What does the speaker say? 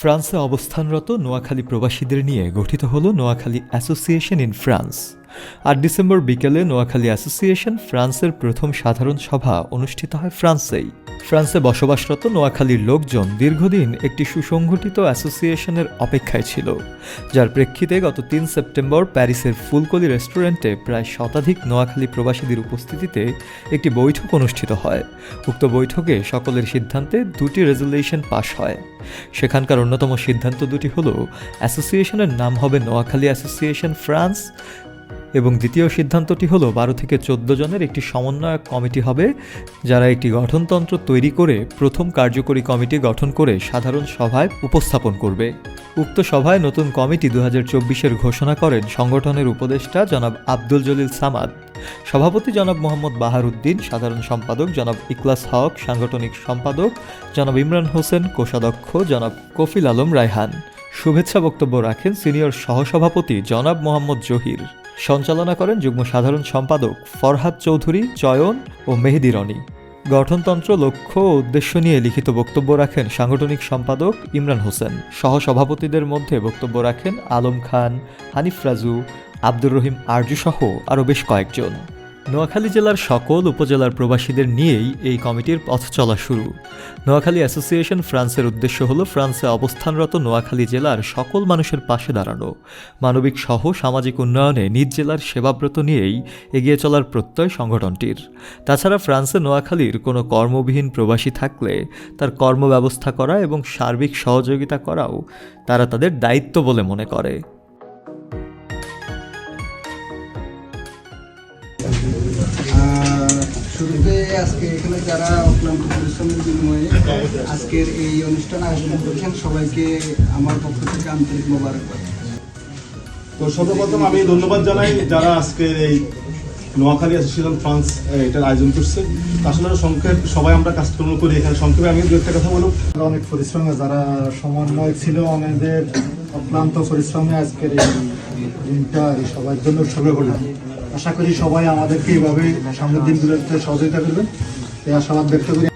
ফ্রান্সে অবস্থানরত নোয়াখালী প্রবাসীদের নিয়ে গঠিত হল নোয়াখালী অ্যাসোসিয়েশন ইন ফ্রান্স। আট ডিসেম্বর বিকেলে নোয়াখালী অ্যাসোসিয়েশন ফ্রান্সের প্রথম সাধারণ সভা অনুষ্ঠিত হয় ফ্রান্সেই। ফ্রান্সে বসবাসরত নোয়াখালীর লোকজন দীর্ঘদিন একটি সুসংগঠিত অ্যাসোসিয়েশনের অপেক্ষায় ছিল, যার প্রেক্ষিতে গত তিন সেপ্টেম্বর প্যারিসের ফুলকলি রেস্টুরেন্টে প্রায় শতাধিক নোয়াখালী প্রবাসীদের উপস্থিতিতে একটি বৈঠক অনুষ্ঠিত হয়। উক্ত বৈঠকে সকলের সিদ্ধান্তে দুটি রেজুলেশন পাশ হয়। সেখানকার অন্যতম সিদ্ধান্ত দুটি হল, অ্যাসোসিয়েশনের নাম হবে নোয়াখালী অ্যাসোসিয়েশন ফ্রান্স এবং দ্বিতীয় সিদ্ধান্তটি হলো বারো থেকে চোদ্দ জনের একটি সমন্বয়ক কমিটি হবে, যারা একটি গঠনতন্ত্র তৈরি করে প্রথম কার্যকরী কমিটি গঠন করে সাধারণ সভায় উপস্থাপন করবে। উক্ত সভায় নতুন কমিটি দু হাজার চব্বিশের ঘোষণা করেন সংগঠনের উপদেষ্টা জনাব আব্দুল জলিল সামাদ। সভাপতি জনাব মোহাম্মদ বাহারুদ্দিন, সাধারণ সম্পাদক জনাব ইকলাস হক, সাংগঠনিক সম্পাদক জনাব ইমরান হোসেন, কোষাধ্যক্ষ জনাব কফিল আলম রায়হান। শুভেচ্ছা বক্তব্য রাখেন সিনিয়র সহসভাপতি জনাব মোহাম্মদ জহির। সঞ্চালনা করেন যুগ্ম সাধারণ সম্পাদক ফরহাদ চৌধুরী, চয়ন ও মেহেদি রনি। গঠনতন্ত্র, লক্ষ্য ও উদ্দেশ্য নিয়ে লিখিত বক্তব্য রাখেন সাংগঠনিক সম্পাদক ইমরান হোসেন। সহসভাপতিদের মধ্যে বক্তব্য রাখেন আলম খান, হানিফ রাজু, আব্দুর রহিম আরজু সহ আরও বেশ কয়েকজন। নোয়াখালী জেলার সকল উপজেলার প্রবাসীদের নিয়েই এই কমিটির পথ চলা শুরু। নোয়াখালী অ্যাসোসিয়েশন ফ্রান্সের উদ্দেশ্য হল ফ্রান্সে অবস্থানরত নোয়াখালী জেলার সকল মানুষের পাশে দাঁড়ানো। মানবিক সহ সামাজিক উন্নয়নে নিজ জেলার সেবাব্রত নিয়েই এগিয়ে চলার প্রত্যয় সংগঠনটির। তাছাড়া ফ্রান্সে নোয়াখালীর কোনো কর্মবিহীন প্রবাসী থাকলে তার কর্মব্যবস্থা করা এবং সার্বিক সহযোগিতা করাও তারা তাদের দায়িত্ব বলে মনে করে। শুরুতে আজকে এখানে যারা অক্লান্ত পরিশ্রমের বিনিময়ে আজকের এই অনুষ্ঠান আয়োজন করেছেন সবাইকে আমার পক্ষ থেকে আন্তরিক মোবারকবাদ। তো সর্বপ্রথম আমি ধন্যবাদ জানাই যারা আজকে এই নোয়াখালী অ্যাসোসিয়েশন ফ্রান্স এটার আয়োজন করছে। আসলে সংক্ষেপ সবাই আমরা কাজকর্ম করি এখানে। সংক্ষেপে আমি দু একটা কথা বলব অনেক পরিশ্রমে যারা সমন্বয় ছিল আমাদের অক্লান্ত পরিশ্রমে আজকের এই দিনটা সবার জন্য উৎসর্গ করলাম আশা করি সবাই আমাদেরকে এইভাবে সামনের দিনগুলোতে সহযোগিতা করবেন। এই আশাবাদ ব্যক্ত করি।